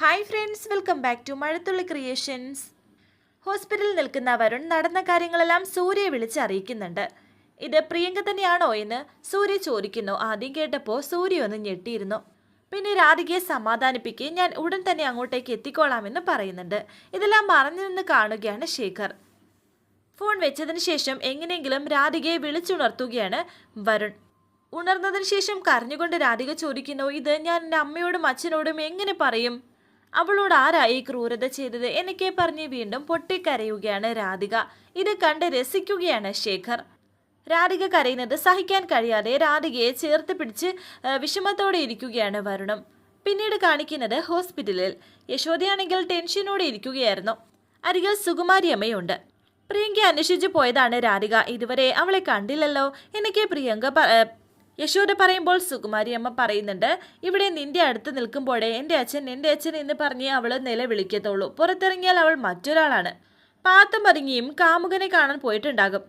Hi friends welcome back to Mazhathulli creations ഹോസ്പിറ്റലിൽ നിൽക്കുന്ന വരുൺ നടന്ന കാര്യങ്ങളെല്ലാം സൂര്യയെ വിളിച്ച് അറിയിക്കുന്നുണ്ട്. ഇത് പ്രിയങ്ക തന്നെയാണോ എന്ന് സൂര്യ ചോദിക്കുന്നു. ആദ്യം കേട്ടപ്പോൾ സൂര്യ ഒന്ന് ഞെട്ടിയിരുന്നു. പിന്നെ രാധികയെ സമാധാനിപ്പിക്കുക ഞാൻ ഉടൻ തന്നെ അങ്ങോട്ടേക്ക് എത്തിക്കോളാമെന്ന് പറയുന്നുണ്ട്. ഇതെല്ലാം മറഞ്ഞു നിന്ന് കാണുകയാണ് ശേഖർ. ഫോൺ വെച്ചതിന് ശേഷം എങ്ങനെയെങ്കിലും രാധികയെ വിളിച്ചുണർത്തുകയാണ് വരുൺ. ഉണർന്നതിന് ശേഷം കരഞ്ഞുകൊണ്ട് രാധിക ചോദിക്കുന്നു ഇത് ഞാൻ എന്റെ അമ്മയോടും അച്ഛനോടും എങ്ങനെ പറയും? അവളോട് ആരാ ഈ ക്രൂരത ചെയ്തത് എന്നൊക്കെ പറഞ്ഞ് വീണ്ടും പൊട്ടിക്കരയുകയാണ് രാധിക. ഇത് കണ്ട് രസിക്കുകയാണ് ശേഖർ. രാധിക കരയുന്നത് സഹിക്കാൻ കഴിയാതെ രാധികയെ ചേർത്ത് പിടിച്ച് വിഷമത്തോടെ ഇരിക്കുകയാണ് വരുണം. പിന്നീട് കാണിക്കുന്നത് ഹോസ്പിറ്റലിൽ. യശോദയാണെങ്കിൽ ടെൻഷനോടെ ഇരിക്കുകയായിരുന്നു. അരികിൽ സുകുമാരി അമ്മയുണ്ട്. പ്രിയങ്ക അന്വേഷിച്ചു പോയതാണ് രാധിക. ഇതുവരെ അവളെ കണ്ടില്ലല്ലോ എന്നൊക്കെ പ്രിയങ്ക യശോദ പറയുമ്പോൾ സുകുമാരി അമ്മ പറയുന്നുണ്ട് ഇവിടെ നിന്റെ അടുത്ത് നിൽക്കുമ്പോഴേ എന്റെ അച്ഛൻ എന്റെ അച്ഛൻ എന്ന് പറഞ്ഞ് അവൾ നിലവിളിക്കത്തുള്ളൂ. പുറത്തിറങ്ങിയാൽ അവൾ മറ്റൊരാളാണ്. പാത്തം പതുങ്ങിയും കാമുകനെ കാണാൻ പോയിട്ടുണ്ടാകും.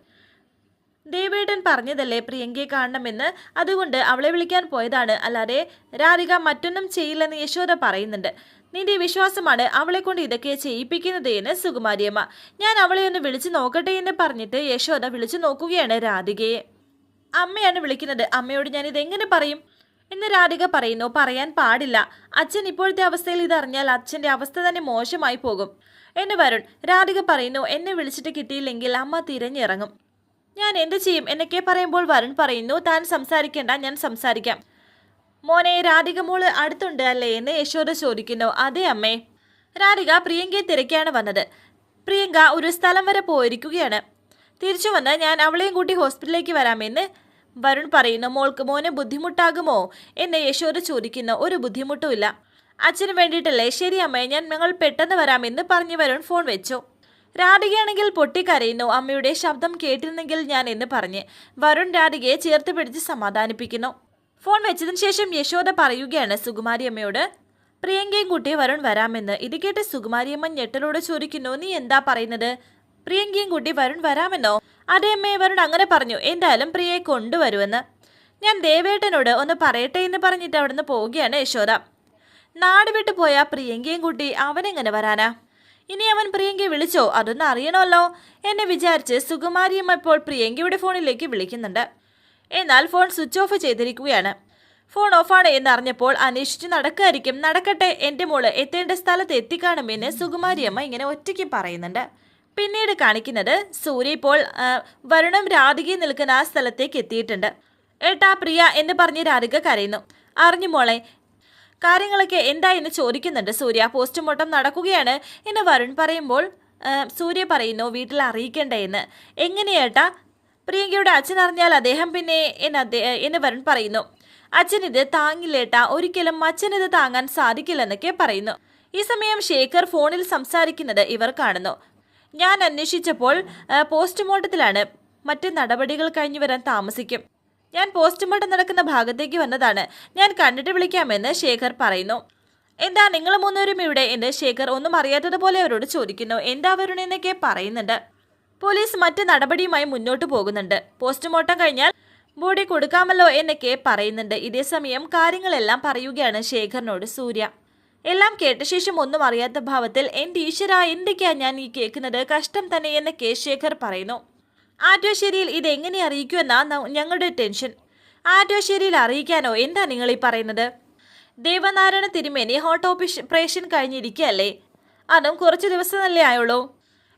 ദേവേട്ടൻ പറഞ്ഞതല്ലേ പ്രിയങ്കയെ കാണണമെന്ന്? അതുകൊണ്ട് അവളെ വിളിക്കാൻ പോയതാണ്. അല്ലാതെ രാധിക മറ്റൊന്നും ചെയ്യില്ലെന്ന് യശോദ പറയുന്നുണ്ട്. നിന്റെ വിശ്വാസമാണ് അവളെ കൊണ്ട് ഇതൊക്കെ ചെയ്യിപ്പിക്കുന്നത് എന്ന് സുകുമാരിയമ്മ ഞാൻ അവളെ ഒന്ന് വിളിച്ചു നോക്കട്ടെ എന്ന് പറഞ്ഞിട്ട് യശോദ വിളിച്ചു നോക്കുകയാണ് രാധികയെ. അമ്മയാണ് വിളിക്കുന്നത്. അമ്മയോട് ഞാൻ ഇതെങ്ങനെ പറയും? എന്ന് രാധിക പറയുന്നു. പറയാൻ പാടില്ല. അച്ഛൻ ഇപ്പോഴത്തെ അവസ്ഥയിൽ ഇതറിഞ്ഞാൽ അച്ഛന്റെ അവസ്ഥ തന്നെ മോശമായി പോകും. എന്ന് വരുൺ രാധിക പറയുന്നു എന്നെ വിളിച്ചിട്ട് കിട്ടിയില്ലെങ്കിൽ അമ്മ തിരഞ്ഞിറങ്ങും. ഞാൻ എന്ത് ചെയ്യും? എന്നൊക്കെ പറയുമ്പോൾ വരുൺ പറയുന്നു താൻ സംസാരിക്കേണ്ട ഞാൻ സംസാരിക്കാം. മോനെ രാധിക മോൾ അടുത്തുണ്ട് അല്ലേ? എന്ന് യശോദ ചോദിക്കുന്നു. അതെ അമ്മേ. രാധിക പ്രിയങ്കയെ തിരക്കാണ് വന്നത്. പ്രിയങ്ക ഒരു സ്ഥലം വരെ പോയിരിക്കുകയാണ്. തിരിച്ചു വന്ന് ഞാൻ അവളെയും കൂട്ടി ഹോസ്പിറ്റലിലേക്ക് വരാമെന്ന് വരുൺ പറയുന്നു മോൾക്ക് മോനെ ബുദ്ധിമുട്ടാകുമോ? എന്ന് യശോദ ചോദിക്കുന്ന ഒരു ബുദ്ധിമുട്ടുമില്ല. അച്ഛന് വേണ്ടിയിട്ടല്ലേ? ശരി അമ്മയെ ഞാൻ ഞങ്ങൾ പെട്ടെന്ന് വരാമെന്ന് പറഞ്ഞു വരുൺ ഫോൺ വെച്ചു. രാധികയാണെങ്കിൽ പൊട്ടിക്കരയുന്നു അമ്മയുടെ ശബ്ദം കേട്ടിരുന്നെങ്കിൽ ഞാൻ എന്ന് പറഞ്ഞ് വരുൺ രാധികയെ ചേർത്ത് പിടിച്ച് സമാധാനിപ്പിക്കുന്നു. ഫോൺ വെച്ചതിന് ശേഷം യശോദ പറയുകയാണ് സുകുമാരി അമ്മയോട് പ്രിയങ്കയും കുട്ടി വരുൺ വരാമെന്ന്. ഇത് കേട്ട് സുകുമാരിയമ്മ ഞെട്ടലോട് ചോദിക്കുന്നു നീ എന്താ പറയുന്നത്? പ്രിയങ്കയും കൂട്ടി വരുൺ വരാമെന്നോ? അതെ അമ്മയെ വരുൺ അങ്ങനെ പറഞ്ഞു. എന്തായാലും പ്രിയയെ കൊണ്ടുവരുമെന്ന്. ഞാൻ ദേവേട്ടനോട് ഒന്ന് പറയട്ടെ എന്ന് പറഞ്ഞിട്ട് അവിടുന്ന് പോവുകയാണ് യശോദ. നാട് വിട്ടു പോയ പ്രിയങ്കയും കൂട്ടി അവനെങ്ങനെ വരാനാ? ഇനി അവൻ പ്രിയങ്കയെ വിളിച്ചോ? അതൊന്ന് അറിയണമല്ലോ. എന്നെ വിചാരിച്ച് സുകുമാരിയും ഇപ്പോൾ പ്രിയങ്കയുടെ ഫോണിലേക്ക് വിളിക്കുന്നുണ്ട്. എന്നാൽ ഫോൺ സ്വിച്ച് ഓഫ് ചെയ്തിരിക്കുകയാണ്. ഫോൺ ഓഫാണ് എന്നറിഞ്ഞപ്പോൾ അന്വേഷിച്ച് നടക്കായിരിക്കും. നടക്കട്ടെ എന്റെ മോൾ എത്തേണ്ട സ്ഥലത്ത് എത്തിക്കാണുമെന്ന് സുകുമാരിയമ്മ ഇങ്ങനെ ഒറ്റയ്ക്ക് പറയുന്നുണ്ട്. പിന്നീട് കാണിക്കുന്നത് സൂര്യ ഇപ്പോൾ വരുണം രാധികയും നിൽക്കുന്ന ആ സ്ഥലത്തേക്ക് എത്തിയിട്ടുണ്ട്. ഏട്ടാ പ്രിയ എന്ന് പറഞ്ഞ് രാധിക കരയുന്നു. അറിഞ്ഞു മോളെ കാര്യങ്ങളൊക്കെ എന്താ എന്ന് ചോദിക്കുന്നുണ്ട് സൂര്യ. പോസ്റ്റ്മോർട്ടം നടക്കുകയാണ് എന്ന് വരുൺ പറയുമ്പോൾ സൂര്യ പറയുന്നു വീട്ടിൽ അറിയിക്കണ്ടേ എന്ന്. എങ്ങനെയേട്ടാ പ്രിയങ്കയുടെ അച്ഛൻ അറിഞ്ഞാൽ അദ്ദേഹം പിന്നെ എന്ന് അദ്ദേഹം എന്ന് വരുൺ പറയുന്നു. അച്ഛൻ ഇത് താങ്ങില്ലേട്ടാ ഒരിക്കലും അച്ഛൻ ഇത് താങ്ങാൻ സാധിക്കില്ലെന്നൊക്കെ പറയുന്നു. ഈ സമയം ശേഖർ ഫോണിൽ സംസാരിക്കുന്നത് ഇവർ കാണുന്നു. ഞാൻ അന്വേഷിച്ചപ്പോൾ പോസ്റ്റ്മോർട്ടത്തിലാണ്. മറ്റ് നടപടികൾ കഴിഞ്ഞു വരാൻ താമസിക്കും. ഞാൻ പോസ്റ്റ്മോർട്ടം നടക്കുന്ന ഭാഗത്തേക്ക് വന്നതാണ്. ഞാൻ കണ്ടിട്ട് വിളിക്കാമെന്ന് ശേഖർ പറയുന്നു. എന്താ നിങ്ങൾ മൂന്നുപേരും ഇവിടെ എന്ന് ശേഖർ ഒന്നും അറിയാത്തതുപോലെ അവരോട് ചോദിക്കുന്നു. എന്താ വരുണെന്നൊക്കെ പറയുന്നുണ്ട്. പോലീസ് മറ്റ് നടപടിയുമായി മുന്നോട്ട് പോകുന്നുണ്ട്. പോസ്റ്റ്മോർട്ടം കഴിഞ്ഞാൽ ബോഡി കൊടുക്കാമല്ലോ എന്നൊക്കെ പറയുന്നുണ്ട്. ഇതേസമയം കാര്യങ്ങളെല്ലാം പറയുകയാണ് ശേഖറിനോട് സൂര്യ. എല്ലാം കേട്ട ശേഷം ഒന്നും അറിയാത്ത ഭാവത്തിൽ എന്റെ ഈശ്വര എന്തൊക്കെയാ ഞാൻ ഈ കേൾക്കുന്നത്? കഷ്ടം തന്നെ എന്ന് കെ ശേഖർ പറയുന്നു. ആറ്റുശ്ശേരിയിൽ ഇത് എങ്ങനെ അറിയിക്കുമെന്നാണ് ഞങ്ങളുടെ ടെൻഷൻ. ആറ്റുശ്ശേരിയിൽ അറിയിക്കാനോ? എന്താ നിങ്ങൾ ഈ പറയുന്നത്? ദേവനാരായണ തിരുമേനി ഹോട്ട് ഓപ്പറേഷൻ കഴിഞ്ഞിരിക്കുകയല്ലേ? അതും കുറച്ച് ദിവസമല്ലേ ആയുള്ളൂ?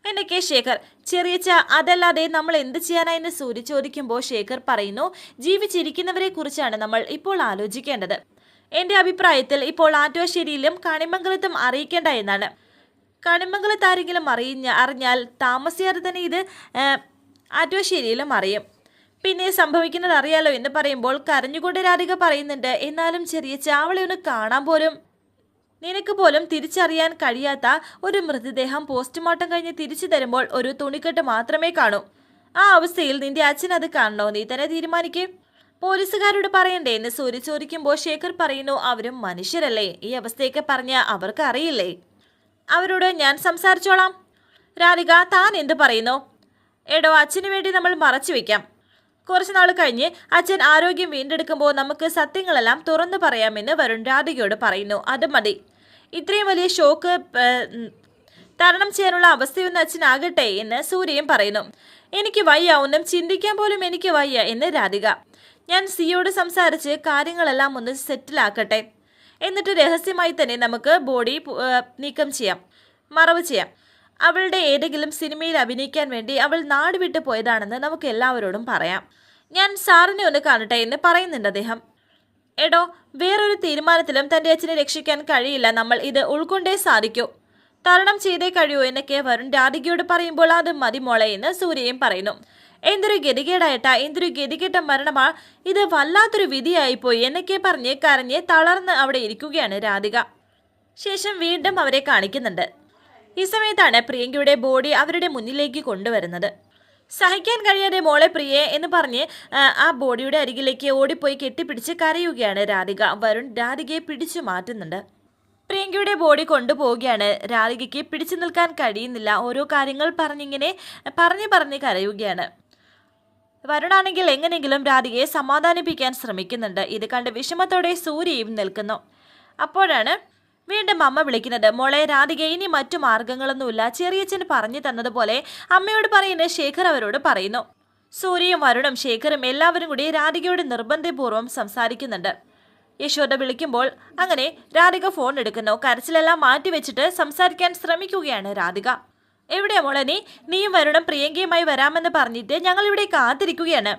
എന്നെ കെ ശേഖർ ചെറിയച്ച അതല്ലാതെ നമ്മൾ എന്ത് ചെയ്യാനായെന്ന് സൂര്യ ചോദിക്കുമ്പോൾ ശേഖർ പറയുന്നു ജീവിച്ചിരിക്കുന്നവരെ കുറിച്ചാണ് നമ്മൾ ഇപ്പോൾ ആലോചിക്കേണ്ടത്. എന്റെ അഭിപ്രായത്തിൽ ഇപ്പോൾ ആറ്റുവശ്ശേരിയിലും കണിമംഗലത്തും അറിയിക്കേണ്ട എന്നാണ്. കണിമംഗലത്ത് ആരെങ്കിലും അറിഞ്ഞ അറിഞ്ഞാൽ താമസിയാതെ തന്നെ ഇത് ആറ്റുവശ്ശേരിയിലും അറിയും. പിന്നെ സംഭവിക്കുന്നത് അറിയാലോ എന്ന് പറയുമ്പോൾ കരഞ്ഞുകൊണ്ട് രാധിക പറയുന്നുണ്ട് എന്നാലും ചെറിയ ചാവളെ ഒന്ന് കാണാൻ പോലും നിനക്ക് പോലും തിരിച്ചറിയാൻ കഴിയാത്ത ഒരു മൃതദേഹം പോസ്റ്റ്മോർട്ടം കഴിഞ്ഞ് തിരിച്ചു തരുമ്പോൾ ഒരു തുണിക്കെട്ട് മാത്രമേ കാണൂ. ആ അവസ്ഥയിൽ നിന്റെ അച്ഛൻ അത് കാണണോ? നീ തന്നെ തീരുമാനിക്കേ. പോലീസുകാരോട് പറയണ്ടേ എന്ന് സൂര്യ ചോദിക്കുമ്പോൾ ശേഖർ പറയുന്നു അവരും മനുഷ്യരല്ലേ. ഈ അവസ്ഥയൊക്കെ പറഞ്ഞ അവർക്ക് അറിയില്ലേ? അവരോട് ഞാൻ സംസാരിച്ചോളാം. രാധിക താൻ എന്ത് പറയുന്നു? എടോ അച്ഛന് വേണ്ടി നമ്മൾ മറച്ചു വെക്കാം. കുറച്ചു നാൾ കഴിഞ്ഞ് അച്ഛൻ ആരോഗ്യം വീണ്ടെടുക്കുമ്പോൾ നമുക്ക് സത്യങ്ങളെല്ലാം തുറന്നു പറയാമെന്ന് വരുൺ രാധികയോട് പറയുന്നു. അത് മതി. ഇത്രയും വലിയ ഷോക്ക് തരണം ചെയ്യാനുള്ള അവസ്ഥയൊന്നും അച്ഛനാകട്ടെ എന്ന് സൂര്യയും പറയുന്നു. എനിക്ക് വയ്യ. ഒന്നും ചിന്തിക്കാൻ പോലും എനിക്ക് വയ്യ എന്ന് രാധിക ഞാൻ സിയോട് സംസാരിച്ച് കാര്യങ്ങളെല്ലാം ഒന്ന് സെറ്റിലാക്കട്ടെ. എന്നിട്ട് രഹസ്യമായി തന്നെ നമുക്ക് ബോഡി നീക്കം ചെയ്യാം. മറവ് ചെയ്യാം. അവളുടെ ഏതെങ്കിലും സിനിമയിൽ അഭിനയിക്കാൻ വേണ്ടി അവൾ നാട് വിട്ടു പോയതാണെന്ന് നമുക്ക് എല്ലാവരോടും പറയാം. ഞാൻ സാറിനെ ഒന്ന് കാണട്ടെ എന്ന് പറയുന്നുണ്ട് അദ്ദേഹം. എടോ വേറൊരു തീരുമാനത്തിലും തന്റെ അച്ഛനെ രക്ഷിക്കാൻ കഴിയില്ല. നമ്മൾ ഇത് ഉൾക്കൊണ്ടേ സാധിക്കൂ. തരണം ചെയ്തേ കഴിയൂ എന്നൊക്കെ വരുൺ രാധികയോട് പറയുമ്പോൾ അത് മതി മോളെ എന്ന് സൂര്യയും പറയുന്നു. എന്തൊരു ഗതികേടായിട്ടാ എന്തൊരു ഗതികെട്ട മരണമാ ഇത് വല്ലാത്തൊരു വിധിയായിപ്പോയി എന്നൊക്കെ പറഞ്ഞ് കരഞ്ഞ് തളർന്ന് അവിടെ ഇരിക്കുകയാണ് രാധിക. ശേഷം വീണ്ടും അവരെ കാണിക്കുന്നുണ്ട്. ഈ സമയത്താണ് പ്രിയങ്കയുടെ ബോഡി അവരുടെ മുന്നിലേക്ക് കൊണ്ടുവരുന്നത്. സഹിക്കാൻ കഴിയാതെ മോളെ പ്രിയെ എന്ന് പറഞ്ഞ് ആ, ബോഡിയുടെ അരികിലേക്ക് ഓടിപ്പോയി കെട്ടിപ്പിടിച്ച് കരയുകയാണ് രാധിക. വരുൺ രാധികയെ പിടിച്ചു മാറ്റുന്നുണ്ട്. പ്രിയങ്കയുടെ ബോഡി കൊണ്ടുപോവുകയാണ്. രാധികയ്ക്ക് പിടിച്ചു നിൽക്കാൻ കഴിയുന്നില്ല. ഓരോ കാര്യങ്ങൾ പറഞ്ഞിങ്ങനെ പറഞ്ഞു പറഞ്ഞ് കരയുകയാണ്. വരുണാണെങ്കിൽ എങ്ങനെയെങ്കിലും രാധികയെ സമാധാനിപ്പിക്കാൻ ശ്രമിക്കുന്നുണ്ട്. ഇത് കണ്ട് വിഷമത്തോടെ സൂര്യയും നിൽക്കുന്നു. അപ്പോഴാണ് വീണ്ടും അമ്മ വിളിക്കുന്നത്. മോളെ രാധിക ഇനി മറ്റു മാർഗങ്ങളൊന്നുമില്ല. ചെറിയച്ഛൻ പറഞ്ഞു തന്നതുപോലെ അമ്മയോട് പറയുന്ന ശേഖർ അവരോട് പറയുന്നു. സൂര്യയും വരുണും ശേഖറും എല്ലാവരും കൂടി രാധികയോട് നിർബന്ധപൂർവം സംസാരിക്കുന്നുണ്ട്. യശോദ വിളിക്കുമ്പോൾ അങ്ങനെ രാധിക ഫോൺ എടുക്കുന്നു. കരച്ചിലെല്ലാം മാറ്റിവെച്ചിട്ട് സംസാരിക്കാൻ ശ്രമിക്കുകയാണ് രാധിക. എവിടെയാ മോളെ നീ? നീയും വരുണം പ്രിയങ്കയുമായി വരാമെന്ന് പറഞ്ഞിട്ട് ഞങ്ങൾ ഇവിടെ കാത്തിരിക്കുകയാണ്.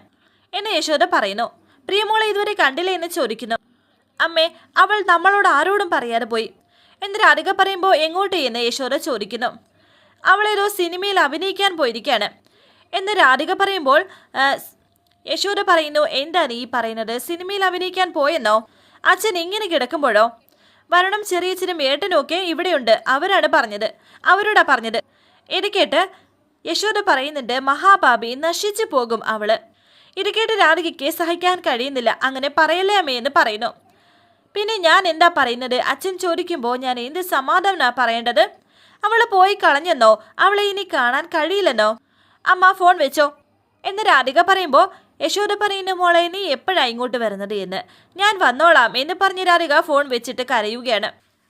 എന്ന് യശോദ പറയുന്നു. പ്രിയമോളെ ഇതുവരെ കണ്ടില്ല എന്ന് ചോദിക്കുന്നു. അമ്മേ അവൾ നമ്മളോട് ആരോടും പറയാതെ പോയി. എന്ന് രാധിക പറയുമ്പോൾ എങ്ങോട്ട് എന്ന് യശോദ ചോദിക്കുന്നു. അവളേതോ സിനിമയിൽ അഭിനയിക്കാൻ പോയിരിക്കുകയാണ്. എന്ന് രാധിക പറയുമ്പോൾ യശോദ പറയുന്നു എന്താണ് ഈ പറയുന്നത്? സിനിമയിൽ അഭിനയിക്കാൻ പോയെന്നോ? അച്ഛൻ ഇങ്ങനെ കിടക്കുമ്പോഴോ? വരണം ചെറിയച്ഛനും ഏട്ടനും ഒക്കെ ഇവിടെയുണ്ട്. അവരാണ് പറഞ്ഞത്. അവരോടാ പറഞ്ഞത്. ഇത് കേട്ട് യശോദ പറയുന്നുണ്ട് മഹാപാപി നശിച്ചു പോകും അവൾ. ഇത് കേട്ട് രാധികയ്ക്ക് സഹിക്കാൻ കഴിയുന്നില്ല. അങ്ങനെ പറയല്ലേ അമ്മേ എന്ന് പറയുന്നു. പിന്നെ ഞാൻ എന്താ പറയുന്നത്? അച്ഛൻ ചോദിക്കുമ്പോൾ ഞാൻ എന്ത് സമാധാനാ പറയേണ്ടത്? അവൾ പോയി കളഞ്ഞെന്നോ? അവളെ ഇനി കാണാൻ കഴിയില്ലെന്നോ? അമ്മ ഫോൺ വെച്ചോ? എന്ന് രാധിക പറയുമ്പോൾ യശോദ പറയുന്ന മോളെ നീ എപ്പോഴാണ് ഇങ്ങോട്ട് വരുന്നത് എന്ന്? ഞാൻ വന്നോളാം എന്ന് പറഞ്ഞ് രാധിക ഫോൺ വെച്ചിട്ട് കരയുകയാണ്.